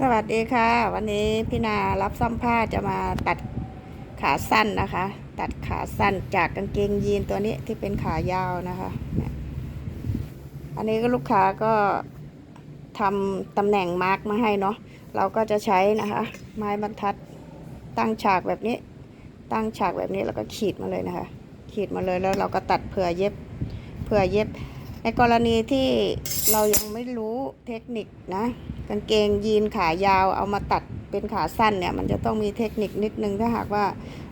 สวัสดีค่ะ วันนี้พี่นารับซ่อมผ้าจะมาตัดขาสั้นนะคะ ตัดขาสั้นจากกางเกงยีนตัวนี้ที่เป็นขายาวนะคะอันนี้ก็ลูกค้าก็ทำตำแหน่งมาร์กมาให้เนาะเราก็จะใช้นะคะ ไม้บรรทัดตั้งฉากแบบนี้ ตั้งฉากแบบนี้แล้วก็ขีดมาเลยนะคะ ขีดมาเลยแล้วเราก็ตัดเผื่อเย็บเผื่อเย็บ ในกรณีที่เรายังไม่รู้เทคนิคนะ กางเกงยีนขายาวเอามาตัดเป็นขาสั้นเนี่ยมันจะต้องมีเทคนิคนิดนึงถ้าหากว่า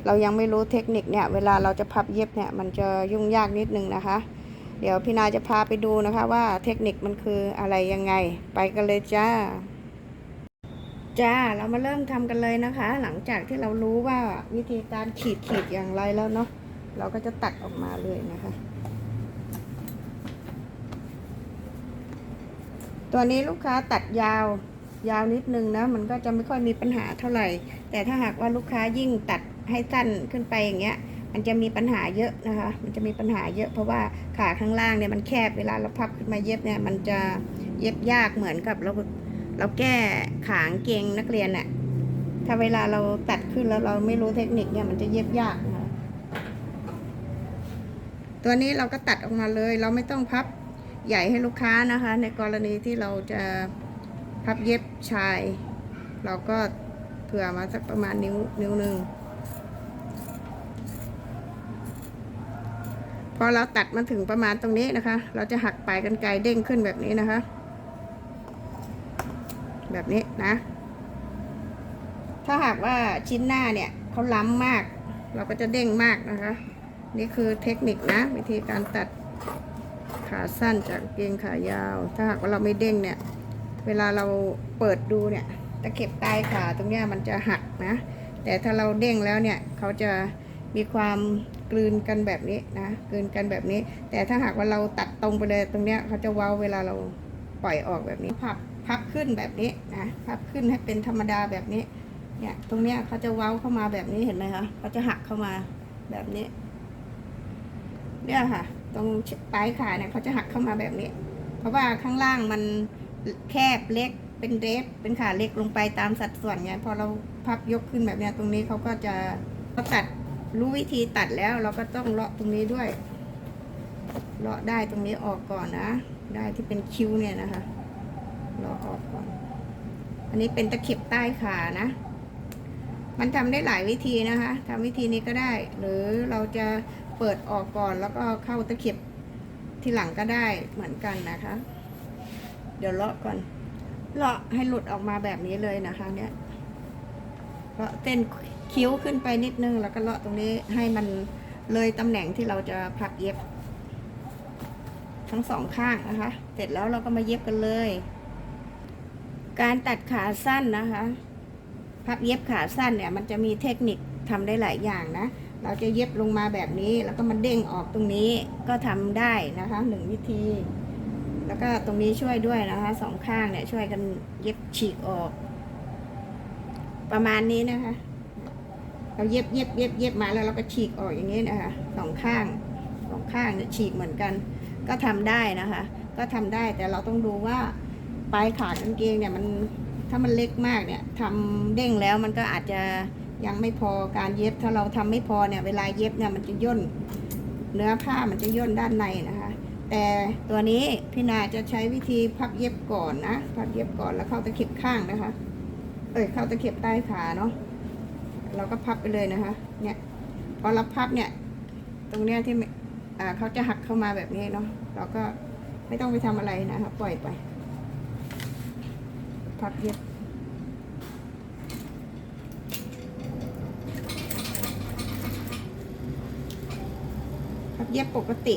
เรายังไม่รู้เทคนิคเนี่ยเวลาเราจะพับเย็บเนี่ยมันจะยุ่งยากนิดนึงนะคะ เดี๋ยวพี่นาจะพาไปดูนะคะว่าเทคนิคมันคืออะไรยังไง ไปกันเลยจ้า จ้าเรามาเริ่มทำกันเลยนะคะ หลังจากที่เรารู้ว่าวิธีการขีดขีดอย่างไรแล้วเนาะเราก็จะตัดออกมาเลยนะคะ ตัวนี้ลูกค้าตัดยาวยาวนิดนึงนะมันก็จะไม่ค่อยมีปัญหาเท่าไหร่ แต่ถ้าหากว่าลูกค้ายิ่งตัดให้สั้นขึ้นไปอย่างเงี้ย มันจะมีปัญหาเยอะนะคะ มันจะมีปัญหาเยอะเพราะว่าขาข้างล่างเนี่ยมันแคบเวลาเราพับขึ้นมาเย็บเนี่ย มันจะเย็บยากเหมือนกับเราเราแก้ขางเกงนักเรียนน่ะถ้าเวลาเราตัดขึ้นแล้วเราไม่รู้เทคนิคเนี่ยมันจะเย็บยากนะคะตัวนี้เราก็ตัดออกมาเลย เราไม่ต้องพับ ใหญ่ให้ลูกค้านะคะ ในกรณีที่เราจะพับเย็บชาย เราก็เผื่อมาสักประมาณนิ้วนิ้วหนึ่งพอเราตัดมาถึงประมาณตรงนี้นะคะ เราจะหักปลายกันไกเด้งขึ้นแบบนี้นะคะ แบบนี้นะ ถ้าหากว่าชิ้นหน้าเนี่ยเขาล้ำมาก เราก็จะเด้งมากนะคะ นี่คือเทคนิคนะ วิธีการตัด ขาสั้นจากเกงขายาว ถ้าหากว่าเราไม่เด้งเนี่ย เวลาเราเปิดดูเนี่ยตะเข็บใต้ขาตรงเนี้ยมันจะหักนะ แต่ถ้าเราเด้งแล้วเนี่ยเขาจะมีความกลืนกันแบบนี้นะกลืนกันแบบนี้ แต่ถ้าหากว่าเราตัดตรงไปเลยตรงเนี้ยเขาจะเว้าเวลาเราปล่อยออกแบบนี้พับพับขึ้นแบบนี้นะพับขึ้นให้เป็นธรรมดาแบบนี้เนี่ยตรงเนี้ยเขาจะเว้าเข้ามาแบบนี้เห็นไหมคะเขาจะหักเข้ามาแบบนี้ เนี่ยค่ะ ตรงปลายขาเนี่ยเขาจะหักเข้ามาแบบนี้ เพราะว่าข้างล่างมันแคบเล็กเป็นเดฟเป็นขาเล็กลงไปตามสัดส่วนไงพอเราพับยกขึ้นแบบนี้ตรงนี้เขาก็จะพอตัดรู้วิธีตัดแล้วเราก็ต้องเลาะตรงนี้ด้วย เลาะได้ตรงนี้ออกก่อนนะ ได้ที่เป็นคิ้วเนี่ยนะคะ เลาะออกก่อน อันนี้เป็นตะเข็บใต้ขานะ มันทำได้หลายวิธีนะคะทำวิธีนี้ก็ได้ หรือเราจะ เปิดออกก่อนแล้วก็เข้าตะเข็บทีหลังก็ได้เหมือนกันนะคะ เดี๋ยวเลาะก่อน เลาะให้หลุดออกมาแบบนี้เลยนะคะ เนี่ยเลาะเส้นคิ้วขึ้นไปนิดนึง แล้วก็เลาะตรงนี้ให้มันเลยตำแหน่งที่เราจะพักเย็บ ทั้งสองข้างนะคะ เสร็จแล้วเราก็มาเย็บกันเลย การตัดขาสั้นนะคะ พับเย็บขาสั้นเนี่ย มันจะมีเทคนิคทำได้หลายอย่างนะ เราจะเย็บลงมาแบบนี้ แล้วก็มันเด้งออกตรงนี้ก็ทำได้นะคะหนึ่งวิธี แล้วก็ตรงนี้ช่วยด้วยนะคะสองข้างเนี่ยช่วยกันเย็บฉีกออก ประมาณนี้นะคะ เราเย็บเย็บเย็บเย็บมาแล้วเราก็ฉีกออกอย่างนี้นะคะสองข้างสองข้างเนี่ยฉีกเหมือนกัน ก็ทำได้นะคะ ก็ทำได้แต่เราต้องดูว่าปลายขากางเกงเนี่ยมันถ้ามันเล็กมากเนี่ยทำเด้งแล้วมันก็อาจจะ ยังไม่พอการเย็บถ้าเราทำไม่พอเนี่ยเวลาเย็บเนี่ยมันจะย่นเนื้อผ้ามันจะย่นด้านในนะคะ แต่ตัวนี้พี่นาจะใช้วิธีพับเย็บก่อนนะพับเย็บก่อนแล้วเข้าตะเข็บข้างนะคะ เอ้ยเข้าตะเข็บใต้ขาเนาะเราก็พับไปเลยนะคะ เนี่ยพอเราพับเนี่ย ตรงเนี้ยที่อ่าเขาจะหักเข้ามาแบบนี้เนาะเราก็ไม่ต้องไปทำอะไรนะคะปล่อยไปพับเย็บ เย็บปกติ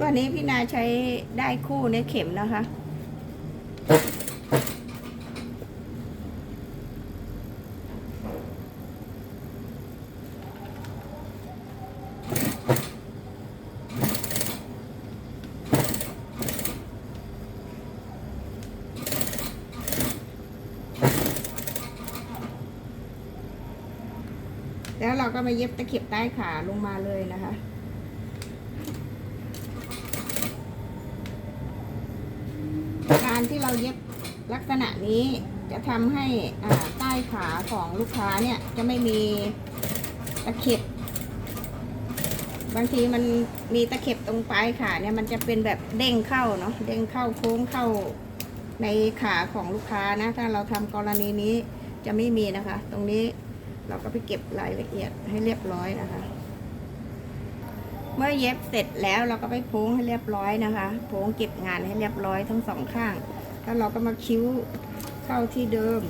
ตัวนี้พี่นาใช้ได้คู่ในเข็มนะคะ พ แล้วเราก็มาเย็บตะเข็บใต้ขาลงมาเลยนะคะ การที่เราเย็บลักษณะนี้จะทำให้ใต้ขาของลูกค้าเนี่ยจะไม่มีตะเข็บบางทีมันมีตะเข็บตรงปลายขาเนี่ยมันจะเป็นแบบเด้งเข้าเนาะเด้งเข้าโค้งเข้าในขาของลูกค้านะ ถ้าเราทำกรณีนี้จะไม่มีนะคะ ตรงนี้ เราก็ไปเก็บรายละเอียดให้เรียบร้อยนะคะ เมื่อเย็บเสร็จแล้วเราก็ไปโพ้งให้เรียบร้อยนะคะ โพ้งเก็บงานให้เรียบร้อยทั้งสองข้าง แล้วเราก็มาคิ้วเข้าที่เดิม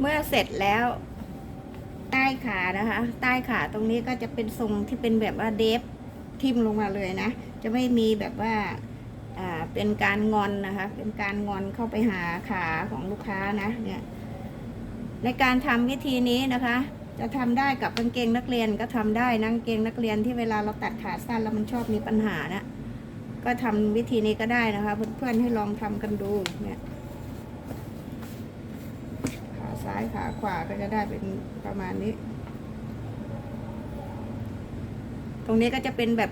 เมื่อเสร็จแล้ว ใต้ขานะคะ ใต้ขาตรงนี้ก็จะเป็นทรงที่เป็นแบบว่าเดฟทิ่มลงมาเลยนะ จะไม่มีแบบว่า อ่าเป็นการงอนนะคะ เป็นการงอนเข้าไปหาขาของลูกค้านะเนี่ยในการทำวิธีนี้นะคะ จะทำได้กับกางเกงนักเรียนก็ทำได้นะกางเกงนักเรียนที่เวลาเราตัดขาสั้นแล้วมันชอบมีปัญหานะก็ทำวิธีนี้ก็ได้นะคะเพื่อนๆให้ลองทำกันดูเนี่ยขาซ้ายขาขวาก็จะได้เป็นประมาณนี้ ตรงนี้ก็จะเป็นแบบ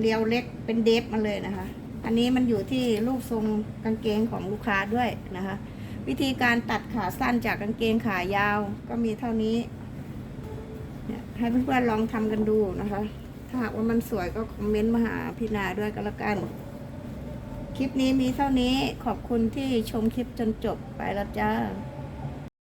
เรียวเล็กเป็นเดฟมาเลยนะคะ อันนี้มันอยู่ที่รูปทรงกางเกงของลูกค้าด้วยนะคะ วิธีการตัดขาสั้นจากกางเกงขายาวก็มีเท่านี้เนี่ยให้เพื่อนๆลองทำกันดูนะคะ ถ้าหากว่ามันสวยก็คอมเมนต์มาหาพี่นาด้วยก็แล้วกัน คลิปนี้มีเท่านี้ขอบคุณที่ชมคลิปจนจบไปแล้วจ้า